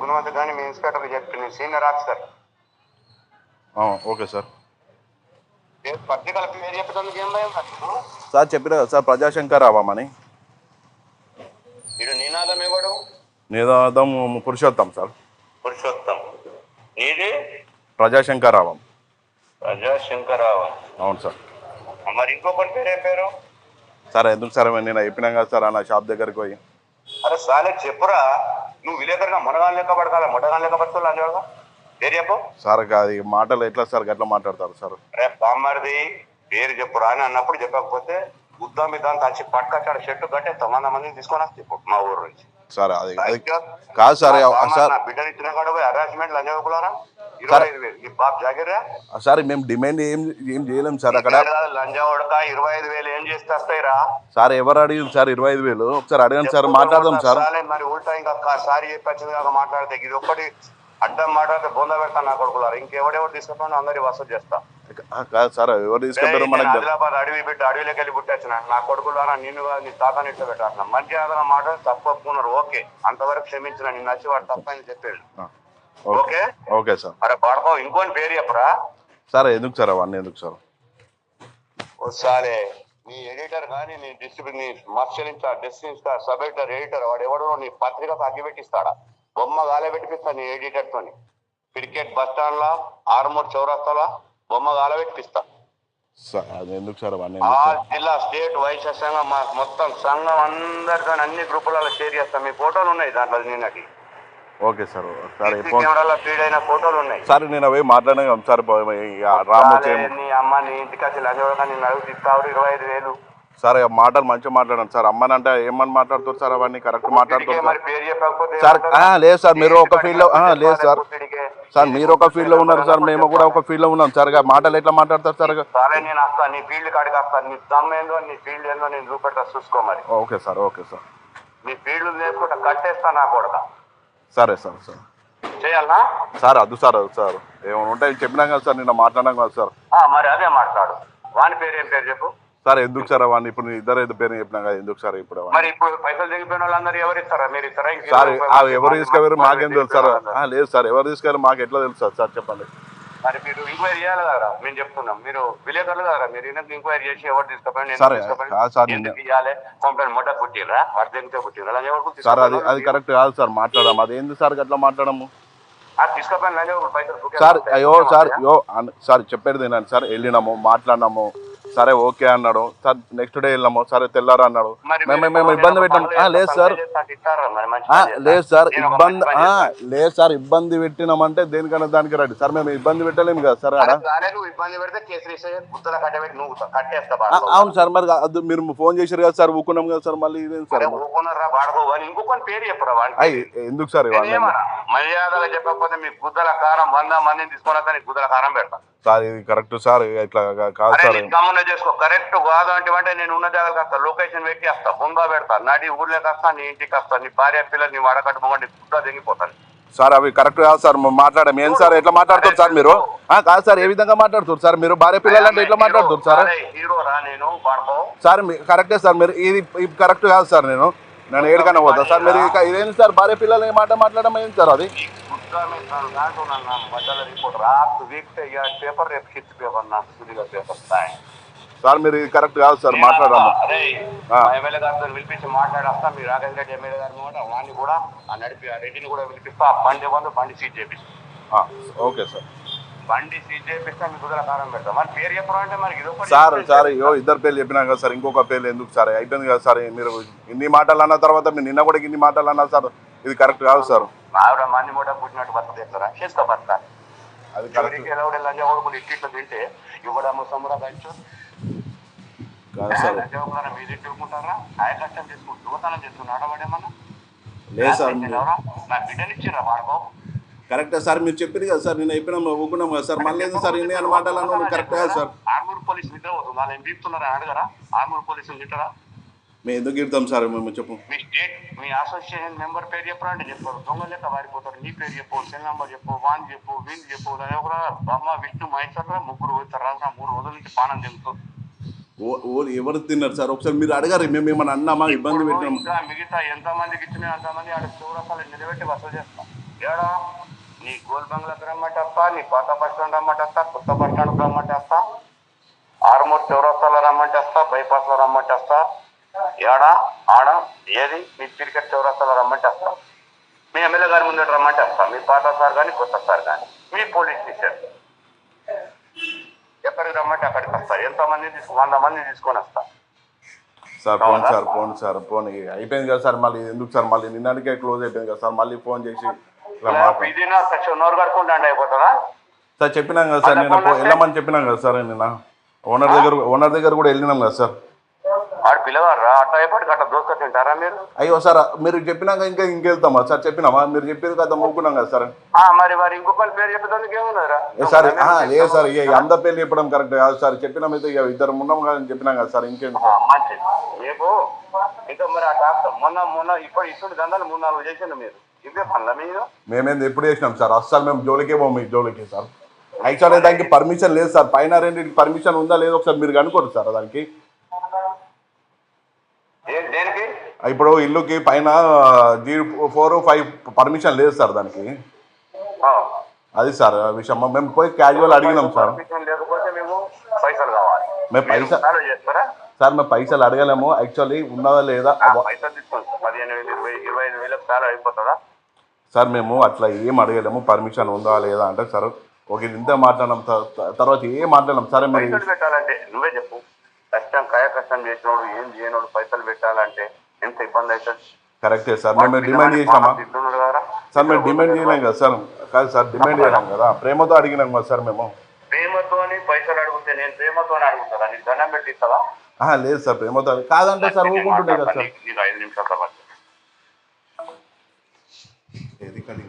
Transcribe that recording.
గుణవంత్ కానీ మీ ఇన్స్పెక్టర్ చెప్పి నేను సీనియర్ ఆఫీసర్. ఆ, ఓకే సార్. ఏ పత్రికల పేరు చెప్పడానికి ఏం భయం నాకు? సార్ చెప్పిన సార్ ప్రజాశంకర్ రావామని నినాదం ఇవ్వడు నినాదం పురుషోత్తం సార్. పురుషోత్తం. నీది? ప్రజాశంకర్ రావం. ప్రజా శంకరావు అవును సార్. మరి ఇంకొకటి పేరు సార్ ఎందుకు సార్ నేను చెప్పినాం కదా సార్ అన్న షాప్ దగ్గరికి పోయి. అరే సాలే చెప్పురా. నువ్వు విలేకరుగా మునగాలు లెక్క పడకాల మునగాలు లెక్క పడుతున్నా అంజోగా పేరు చెప్పు. సార్ అది మాటలు ఎట్లా సార్? గట్లా మాట్లాడతారు సార్. రే బామ్మరిది పేరు చెప్పురా అని అన్నప్పుడు చెప్పకపోతే ఉద్దం మీద వచ్చి పట్టుకొచ్చాడు చెట్టు కట్టేస్తాం వంద మందిని తీసుకొని వస్తే ఇప్పుడు మా ఊరు నుంచి. సార్ అది అది కాదు సార్ నా బిడ్డని ఇచ్చిన కాడ పోయి హరాస్మెంట్ లంజవకులారా ఇరవై ఐదు వేలు. ఈ బాబు జాగిరా సార్ మేము డిమాండ్ ఏం ఏం చేయలేం సార్ అక్కడ. ఇరవై ఐదు వేలు ఏం చేస్తే వస్తాయిరా సార్ ఎవరు అడిగింది సార్ ఇరవై ఐదు వేలు? ఒకసారి అడగండి సార్ మాట్లాడదాం సార్. మరి ఉల్టా ఇంకా సారి చెప్పొచ్చింది కాక మాట్లాడితే ఇది ఒక్కటి అడ్డం మాట్లాడితే బొంద పెడతాను నా కొడుకులారు ఇంకెవడెవరు తీసుకుని అందరి వసూలు చేస్తా. కాదు సార్ ఎవరు తీసుకెళ్తారో నేను మనకు ఆదిలాబాద్ అడవి బిడ్డ అడవిలోకి వెళ్ళి పుట్టొచ్చిన. నా కొడుకులారా నిన్ను నీ తాతని ఇట్లా పెట్టాల్సిన మంచి ఆదరణ మాట తప్పు ఒప్పుకున్నారు ఓకే అంతవరకు క్షమించిన నిన్ను నచ్చి వాడు తప్పని చెప్పాడు. ఓకే. Okay sir. అరే పడకో ఇంకోని పేరు చెప్పరా? సార్ ఎందుకు సార్ అవన్నీ ఎందుకు సార్? ఒకసారి నీ ఎడిటర్ కానీ నీ డిస్ట్రిబ్యూట్ నీ మర్షల్ incharge desk incharge sub editor editor వాడు ఎవడో నీ పత్రికకు అగ్గి పెట్టిస్తాడా బొమ్మ గాలే పెట్టిస్తా నీ ఎడిటర్ తోని క్రికెట్ బస్ స్టాండ్ లా ఆర్మూర్ చౌరస్తాలా బొమ్మ గాల పెట్టిస్తా సార్ అది ఎందుకు సార్ జిల్లా స్టేట్ వైశ్య సంఘం మొత్తం సంఘం అందరితో అన్ని గ్రూపులలో షేర్ చేస్తాం. మీ ఫోటోలు ఉన్నాయి దాంట్లో నిన్నటి. ఓకే సార్ సార్ సీసీ ఎప్పుడు కెమెరాలో ఫీడ్ అయిన ఫోటోలు ఉన్నాయి. సార్ నేను అవి మాట్లాడినా సార్ రాము నీ అమ్మ నీ ఇంటికి అడుగు ఇరవై ఐదు వేలు. సార్ మాటలు మంచిగా మాట్లాడండి సార్. అమ్మని అంటే ఏమని మాట్లాడుతారు సార్ అవన్నీ? కరెక్ట్ మాట్లాడుతారు చెప్పకపోతే సార్ లేదు సార్ మీరు ఒక ఫీల్డ్లో లేదు సార్. సార్ మీరు ఒక ఫీల్డ్లో ఉన్నారు సార్ మేము కూడా ఒక ఫీల్డ్లో ఉన్నాం సార్. మాటలు ఎట్లా మాట్లాడతారు సార్? సరే నేను వస్తాను నీ ఫీల్డ్ కాడికి వస్తాను నీ దమ్ ఏందో నీ ఫీల్డ్ ఏందో నేను చూసుకో మరి. Okay sir okay sir. నీ ఫీల్డ్ నేర్చుకుంటా కట్టేస్తా నా సరే సార్ సార్. చేయాలనా సార్ అద్దు సార్ అద్దు సార్. ఏమైనా ఉంటాయి చెప్పినాం కదా సార్ నిన్న మాట్లాడినాం కదా సార్. మరి అదే మాట్లాడు. వాని పేరు ఏం పేరు చెప్పు? సార్ ఎందుకు సార్ అవన్నీ ఇప్పుడు ఇద్దరు ఇద్దరు పేరు చెప్పినాం కదా ఎందుకు సార్ ఇప్పుడు? మరి ఇప్పుడు పైసలు దిగిపోయిన వాళ్ళందరూ ఎవరు ఇస్తారా? మీరు ఇస్తారా? సార్ ఎవరు- తీసుకెళ్ళారు? మాకేం తెలుసు సార్. లేదు సార్ ఎవరు తీసుకెళ్ళారు? మాకు ఎట్లా తెలుసు సార్? సార్ చెప్పండి. మరి మీరు ఎంక్వైరీ చేయాలి కదా మేము చెప్తున్నాం. మీరు విలేకరులు కదా మీరు ఎందుకు ఎంక్వైరీ చేసి ఎవరు తీసుకుపోయింది ఎందుకు ఎందుకు నేను- ఇవ్వాలి కంప్లైంట్ మొట్ట పుట్టిరా వాటి దగ్గర పుట్టిరా లంజ ఎవరు సార్ అది అది కరెక్ట్ కాదు సార్ మాట్లాడడం అది ఏంది సార్ అట్లా మాట్లాడము? సార్? అయ్యో సార్ అయ్యో అన్- సార్ చెప్పేది వినండి. సార్ వెళ్ళినాము మాట్లాడినాము. సరే ఓకే అన్నాడు. సార్ నెక్స్ట్ డే వెళ్ళాము. సరే తెల్లారు అన్నాడు. మేము మేము ఇబ్బంది పెట్టాము. లేదు సార్? లేదు సార్. ఇబ్బంది. లేదు సార్ ఇబ్బంది పెట్టినామంటే దేనికన్నా దానికి రండి. సార్ మేము ఇబ్బంది పెట్టలేము కదా సార్ ఆడ. అవును సార్ మరి అది మీరు ఫోన్ చేశారు కదా సార్ ఊకున్నాం కదా సార్ మళ్ళీ ఇదేం సార్ ఎందుకు సార్ మర్యాదగా చెప్పకపోతే మీ గుద్దల కారం వంద మందిని తీసుకున్నా కానీ గుద్దల కారం పెడతా. సార్ ఇది కరెక్ట్ సార్ ఇట్లా కాదు అరే సార్. నీ గమ్మున చేసుకో. కరెక్ట్ కాదు అంటే అంటే నేను ఉన్న జాగ్రత్త వస్తా లొకేషన్ పెట్టి వస్తా బొంగా పెడతా. నడి ఊర్లోకి వస్తా నీ ఇంటికి వస్తా. నీ భార్య పిల్లలు నీ వడకట్టు మొగండి గుద్ద దిగిపోతాను సార్ అవి కరెక్ట్ కాదు సార్ మాట్లాడడం. ఏం సార్ ఎట్లా మాట్లాడుతారు సార్ మీరు? ఆ, కాదు సార్ ఏ విధంగా మాట్లాడుతారు సార్ మీరు? భార్య పిల్లలు అంటే ఎట్లా మాట్లాడుతారు సార్? హీరో రా నేను సార్ మీ- కరెక్టే సార్ మీరు? ఇది ఇది కరెక్ట్ కాదు సార్ నేను. నేను ఏడుకన్నా పోతా. సార్ మీరు ఇక ఇదేంటి సార్? భార్య పిల్లలు ఏ మాట మాట్లాడడం ఏంటి సార్ అది? సార్ మీరు ఇది కరెక్ట్ కాదు సార్ మాట్లాడము అరే ఆ. మా ఎమ్మెల్యే గారితో పిలిపించి మాట్లాడేస్తా మీరు రెడ్డి ఎమ్మెల్యే వాడిని కూడా నడిపి రెడ్డిని కూడా పిలిపిస్తా ఆ బండి బంధు బండి సీట్ చేపిస్తా. ఆ, ఓకే సార్. సార్ సార్ అయ్యో ఇద్దరు పేర్లు చెప్పినా కదా సార్ ఇంకొక పేర్లు ఎందుకు సార్? అయిపోయింది కదా సార్ మీరు ఇన్ని మాటలు అన్న తర్వాత మీరు నిన్న కూడా ఇన్ని మాటలు అన్నారు సార్ ఇది కరెక్ట్ కాదు సార్. అది కరెక్ట్. తింటే ఇవ్వడము కాదు సార్. దొంగతనం చేస్తున్నా ఆడవాడేమన్నా? లేదు సార్. కరెక్టే సార్ మీరు చెప్పింది కదా సార్ నేను అయిపోయినాం ఊకున్నాం కదా సార్ మళ్ళీ సార్ ఇన్ని అని మాటలు అన్నాను కరెక్ట్ కాదు సార్. ఆర్మూర్ పోలీస్ నిద్ర పోతుంది వాళ్ళు ఏం అడగరా? ఆర్మూర్ పోలీసులు తింటారా మేము ఎందుకు ఇడతాం సార్? మేము చెప్పు. మీ స్టేట్ మీ అసోసియేషన్ మెంబర్ పేరు చెప్పరండి చెప్పారు. దొంగ లెక్క వారిపోతారు నీ పేరు చెప్పు సెల్ నంబర్ చెప్పు వాన్ చెప్పు వీన్ చెప్పు బ్రహ్మ విష్ణు మహేశ్వర ముగ్గురు పోతారు. రాసిన మూడు రోజుల నుంచి పానం తింటూ. ఓ- ఓ ఎవరు తిన్నారు సార్? ఒకసారి మీరు అడగారు. మేము ఏమన్నా అన్నామా? ఇబ్బంది పెట్టినాం మిగతా ఎంత మందికి ఇచ్చినా అంతమంది ఆడ చౌరసాలు నిలబెట్టి వసూలు చేస్తాం. ఏడా? నీ గోల్ బంగ్లాకి రమ్మంటే వస్తా నీ పాత బస్ స్టాండ్ రమ్మంటే వస్తా కొత్త బస్ స్టాండ్ రమ్మంటే వస్తా ఆరుమూరు చౌరస్తాలో రమ్మంటే వస్తా బైపాస్లో రమ్మంటే వస్తా ఏడా ఆడ ఏది? మీ క్రికెట్ చౌరస్తాలో రమ్మంటే వస్తా మీ ఎమ్మెల్యే గారి ముందు రమ్మంటే వస్తా మీ పాత సార్ కానీ కొత్త సార్ కానీ మీ పోలీస్ స్టేషన్. ఎక్కడికి రమ్మంటే అక్కడికి వస్తా. ఎంతమంది తీసుకు వంద మంది తీసుకొని వస్తా. Sir phone sir phone sir phone అయిపోయింది కదా సార్ మళ్ళీ ఎందుకు సార్ మళ్ళీ నిన్నటికే క్లోజ్ అయిపోయింది కదా సార్ మళ్ళీ ఫోన్ చేసి సార్ చెప్పినాం కదా సార్ నేను వెళ్ళమని చెప్పినాం కదా సార్ నిన్న. ఓనర్ దగ్గర ఓనర్ దగ్గర కూడా వెళ్ళినాం కదా సార్. ఆడు పిల్లవారా అట్లా అయిపోయి అట్లా దోసుక తింటారా మీరు? అయ్యో సార్ మీరు చెప్పినాక ఇంకా ఇంకెళ్తామా సార్ చెప్పినామా? మీరు చెప్పేది కదా మొక్కున్నాం కదా సార్. మరి మరి ఇంకొకరి పేరు ఏమున్నదిరా ఏ సార్ సార్ ఇక అంద పేర్లు చెప్పడం కరెక్ట్ కాదు సార్ చెప్పినామైతే ఇక ఇద్దరు ఉన్నాం కదా చెప్పినాం కదా సార్ సార్. మంచిది. ఇంకా మరి ఆ డాక్టర్ మొన్న మొన్న ఇప్పుడు ఇటువంటి దందాలు మూడు నాలుగు చేసిండు మీరు. ఇవే పనుల మీరు? మేమేంది ఎప్పుడు చేసినాం సార్? అస్సలు మేము జోలికే పోము జోలికి సార్. యాక్చువల్లీ దానికి పర్మిషన్ లేదు సార్. పైన రెండింటికి పర్మిషన్ ఉందా లేదో ఒకసారి మీరు కనుకోరు సార్ దానికి. ఏ దేనికి? ఇప్పుడు ఇల్లుకి పైన జీ ఫోర్ ఫైవ్ పర్మిషన్ లేదు సార్ దానికి. ఆ. అది సార్ ఆ విషయం. మేము పోయి క్యాజువల్ అడిగినాం సార్. లేకపోతే మేము పైసలు కావాలి. మేము పైస- ఫాలో చేస్తారా? సార్ మేము పైసలు అడగలేము. యాక్చువల్లీ ఉన్నదా లేదా? ఆ, పైసలు తీసుకోండి సార్. పదిహేను వేలు ఇరవై ఇరవై ఐదు వేలకు చాలా అయిపోతుందా? సార్ మేము అట్లా ఏం అడగలేము. పర్మిషన్ ఉందా లేదా అంటే సార్ ఓకే ఇంత త- తర్వాత ఏం మాట్లాడినాం? సరే మరి పైసలు పెట్టాలంటే నువ్వే చెప్పు. కష్టం కాయ కష్టం చేసినోడు ఏం చేయనోడు పైసలు పెట్టాలంటే ఎంత ఇబ్బంది అవుతుంది? కరెక్టే సార్. మేము డిమాండ్ చేసినామా? కదా. సార్ మేము డిమాండ్ చేయలేం కదా సార్. కాదు సార్ డిమాండ్ చేయలేం కదా. ప్రేమతో అడిగినాం కదా సార్ మేము. ప్రేమతోని పైసలు అడిగితే నేను ప్రేమతోనే అడుగుతాను నీకు దండం పెట్టిస్తావా? లేదు సార్ ప్రేమతో కాదంటే సార్ ఊరుకుంటుండే కదా సార్. ఐదు నిమిషాలు తర్వాత Cari.